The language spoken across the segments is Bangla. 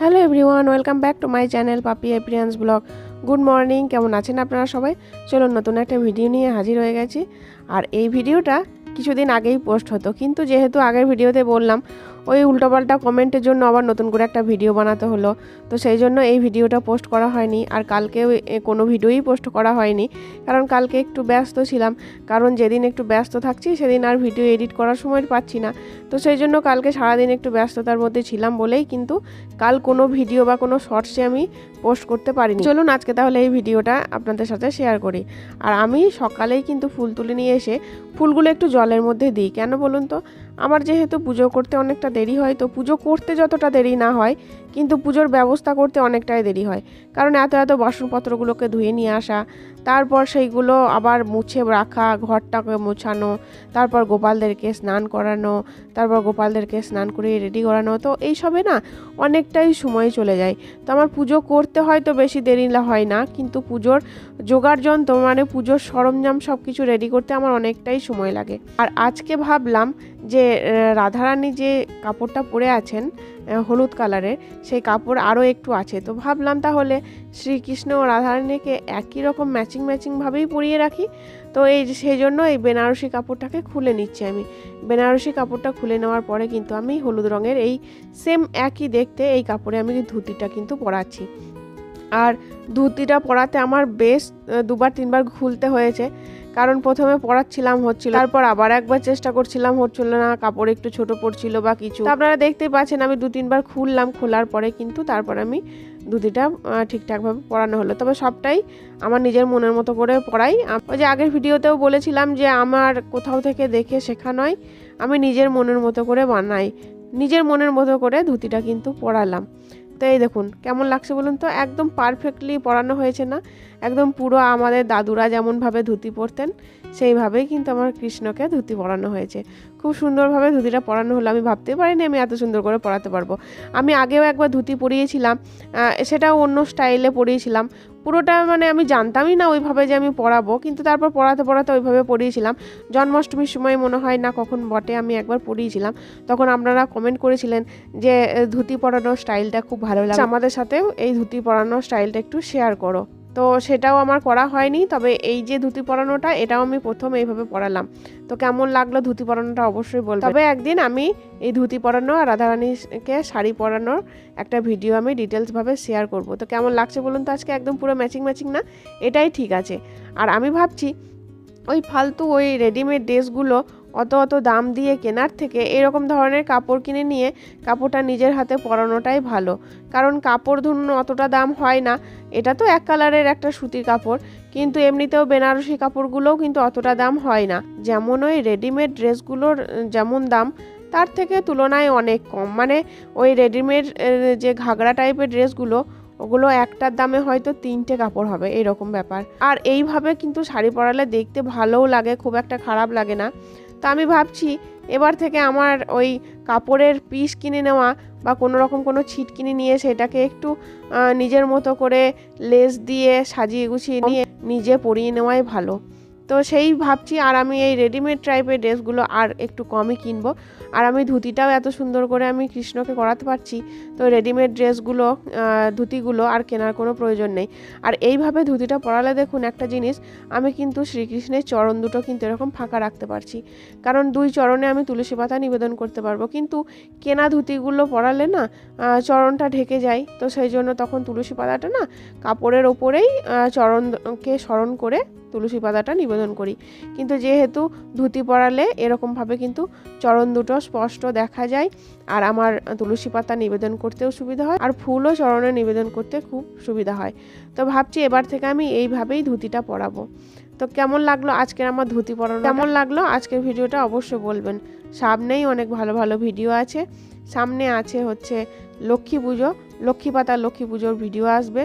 Hello everyone, welcome back to my channel পাপি এপ্রিয়ান্স ব্লগ। গুড মর্নিং, কেমন আছেন আপনারা সবাই? চলুন, নতুন একটা ভিডিও নিয়ে হাজির হয়ে গেছি। আর এই ভিডিওটা কিছুদিন আগেই পোস্ট হতো, কিন্তু যেহেতু আগের ভিডিওতে বললাম ওই উল্টোপাল্টা কমেন্টের জন্য আবার নতুন করে একটা ভিডিও বানাতে হলো। তো সেই জন্য এই ভিডিওটা পোস্ট করা হয়নি আর কালকে কোনো ভিডিওই পোস্ট করা হয়নি। কারণ কালকে একটু ব্যস্ত ছিলাম। কারণ যেদিন একটু ব্যস্ত থাকছি সেদিন আর ভিডিও এডিট করার সময় পাচ্ছি না। তো সেই জন্য কালকে সারাদিন একটু ব্যস্ততার মধ্যে ছিলাম বলেই কিন্তু কাল কোনো ভিডিও বা কোনো শর্টসে আমি পোস্ট করতে পারিনি। চলুন আজকে তাহলে এই ভিডিওটা আপনাদের সাথে শেয়ার করি। আর আমি সকালেই কিন্তু ফুল তুলে নিয়ে এসে ফুলগুলো একটু জলের মধ্যে দিই। কেন বলুন তো? আমার যেহেতু পুজো করতে অনেকটা দেরি হয় তো পুজো করতে যতটা দেরি না হয় কিন্তু পুজোর ব্যবস্থা করতে অনেকটাই দেরি হয়। কারণ এত এত বাসনপত্রগুলোকে ধুয়ে নিয়ে আসা, তারপর সেইগুলো আবার মুছে রাখা, ঘরটাকে মোছানো, তারপর গোপালদেরকে স্নান করানো, তারপর গোপালদেরকে স্নান করিয়ে রেডি করানো। তো এইসবে না অনেকটাই সময় চলে যায়। তো আমার পুজো করতে হয়তো বেশি দেরি হয় না, কিন্তু পুজোর জোগাড় যন্ত্র মানে পুজোর সরঞ্জাম সব কিছু রেডি করতে আমার অনেকটাই সময় লাগে। আর আজকে ভাবলাম যে রাধারানী যে কাপড়টা পরে আছেন হলুদ কালারের সেই কাপড় আরও একটু আছে। তো ভাবলাম তাহলে শ্রীকৃষ্ণ ও রাধারানীকে একই রকম ম্যাচিং ম্যাচিংভাবেই পরিয়ে রাখি। তো এই সেই জন্য এই বেনারসি কাপড়টাকে খুলে নিচ্ছি আমি। বেনারসি কাপড়টা খুলে নেওয়ার পরে কিন্তু আমি হলুদ রঙের এই সেম একই দেখতে এই কাপড়ে আমি ধুতিটা কিন্তু পরাচ্ছি। আর ধুতিটা পরাতে আমার বেশ দুবার তিনবার খুলতে হয়েছে। কারণ প্রথমে পরাচ্ছিলাম হচ্ছিল, তারপর আবার একবার চেষ্টা করছিলাম, হচ্ছিল না, কাপড় একটু ছোট পড়ছিল বা কিছু। আপনারা দেখতেই পাচ্ছেন, আমি দু তিনবার খুললাম, খোলার পরে কিন্তু তারপর আমি ধুতিটা ঠিকঠাকভাবে পরানো হলো। তবে সবটাই আমার নিজের মনের মতো করে পড়াই। ওই যে আগের ভিডিওতেও বলেছিলাম যে আমার কোথাও থেকে দেখে শেখা নয়, আমি নিজের মনের মতো করে বানাই। নিজের মনের মতো করে ধুতিটা কিন্তু পরালাম তো এই দেখুন, কেমন লাগছে বলুন তো? একদম পারফেক্টলি পরানো হয়েছে না? একদম পুরো আমাদের দাদুরা যেমনভাবে ধুতি পরতেন, সেইভাবেই কিন্তু আমার কৃষ্ণকে ধুতি পরানো হয়েছে। খুব সুন্দরভাবে ধুতিটা পরানো হলো। আমি ভাবতে পারিনি আমি এত সুন্দর করে পরাতে পারব। আমি আগেও একবার ধুতি পরিয়েছিলাম সেটা সেটাও অন্য স্টাইলে পরিয়েছিলাম। পুরোটা মানে আমি জানতামই না ওইভাবে যে আমি পড়াবো, কিন্তু তারপর পড়াতে পড়াতে ওইভাবে পড়িয়েছিলাম। জন্মাষ্টমীর সময় মনে হয় না কখন বটে আমি একবার পড়িয়েছিলাম। তখন আপনারা কমেন্ট করেছিলেন যে, ধুতি পরানোর স্টাইলটা খুব ভালো লাগে। আমাদের সাথেও এই ধুতি পরানোর স্টাইলটা একটু শেয়ার করো। তো সেটাও আমার করা হয়নি, তবে এই যে ধুতি পরানোটা এটাও আমি প্রথম এইভাবে পরালাম। তো কেমন লাগল ধুতি পরানোটা অবশ্যই বলব। তবে একদিন আমি এই ধুতি পরানো আর রাধারানীকে শাড়ি পরানোর একটা ভিডিও আমি ডিটেলসভাবে শেয়ার করব। তো কেমন লাগছে বলুন তো? আজকে একদম পুরো ম্যাচিং ম্যাচিং না, এটাই ঠিক আছে। আর আমি ভাবছি, ওই ফালতু ওই রেডিমেড ড্রেসগুলো অত অত দাম দিয়ে কেনার থেকে এরকম ধরনের কাপড় কিনে নিয়ে কাপড়টা নিজের হাতে পরানোটাই ভালো। কারণ কাপড় ধরুন অতটা দাম হয় না, এটা তো এক কালারের একটা সুতির কাপড়, কিন্তু এমনিতেও বেনারসি কাপড়গুলোও কিন্তু অতটা দাম হয় না। যেমন ওই রেডিমেড ড্রেসগুলোর যেমন দাম, তার থেকে তুলনায় অনেক কম। মানে ওই রেডিমেড যে ঘাগরা টাইপের ড্রেসগুলো, ওগুলো একটার দামে হয়তো তিনটে কাপড় হবে, এরকম ব্যাপার। আর এইভাবে কিন্তু শাড়ি পরালে দেখতে ভালোও লাগে, খুব একটা খারাপ লাগে না। তো আমি ভাবছি এবার থেকে আমার ওই কাপড়ের পিস কিনে নেওয়া বা কোনো রকম কোনো ছিট কিনে নিয়ে সেটাকে একটু নিজের মতো করে লেস দিয়ে সাজিয়ে গুছিয়ে নিয়ে নিজে পরিয়ে নেওয়াই ভালো। তো সেই ভাবছি আর আমি এই রেডিমেড টাইপের ড্রেসগুলো আর একটু কমই কিনবো। আর আমি ধুতিটাও এত সুন্দর করে আমি কৃষ্ণকে করাতে পারছি, তো রেডিমেড ড্রেসগুলো ধুতিগুলো আর কেনার কোনো প্রয়োজন নেই। আর এইভাবে ধুতিটা পরালে দেখুন একটা জিনিস, আমি কিন্তু শ্রীকৃষ্ণের চরণ দুটো কিন্তু এরকম ফাঁকা রাখতে পারছি। কারণ দুই চরণে আমি তুলসী পাতা নিবেদন করতে পারব। কিন্তু কেনা ধুতিগুলো পরালে না চরণটা ঢেকে যায়। তো সেই জন্য তখন তুলসী পাতাটা না, কাপড়ের ওপরেই চরণকে স্মরণ করে তুলসী পাতাটা নিবেদন করি। কিন্তু যেহেতু ধুতি পরালে এরকমভাবে কিন্তু চরণ দুটো স্পষ্ট দেখা যায় আর আমার তুলসী পাতা নিবেদন করতেও সুবিধা হয় আর ফুলও চরণে নিবেদন করতে খুব সুবিধা হয়। তো ভাবছি এবার থেকে আমি এইভাবেই ধুতিটা পরাবো। তো কেমন লাগল আজকের আমার ধুতি পরানো কেমন লাগল আজকের ভিডিওটা অবশ্যই বলবেন। সামনেই অনেক ভালো ভালো ভিডিও আছে। সামনে আছে হচ্ছে লক্ষ্মী পুজো। লক্ষ্মী পাতা লক্ষ্মী পুজোর ভিডিও আসবে।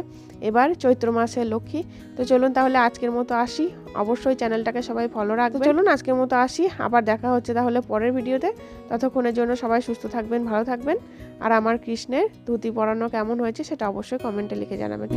এবার চৈত্র মাসে লক্ষ্মী। তো চলুন তাহলে আজকের মতো আসি। অবশ্যই চ্যানেলটাকে সবাই ফলো রাখবে। চলুন আজকের মতো আসি। আবার দেখা হচ্ছে তাহলে পরের ভিডিওতে। ততক্ষণের জন্য সবাই সুস্থ থাকবেন ভালো থাকবেন। আর আমার কৃষ্ণের ধুতি পরানো কেমন হয়েছে সেটা অবশ্যই কমেন্টে লিখে জানাবেন।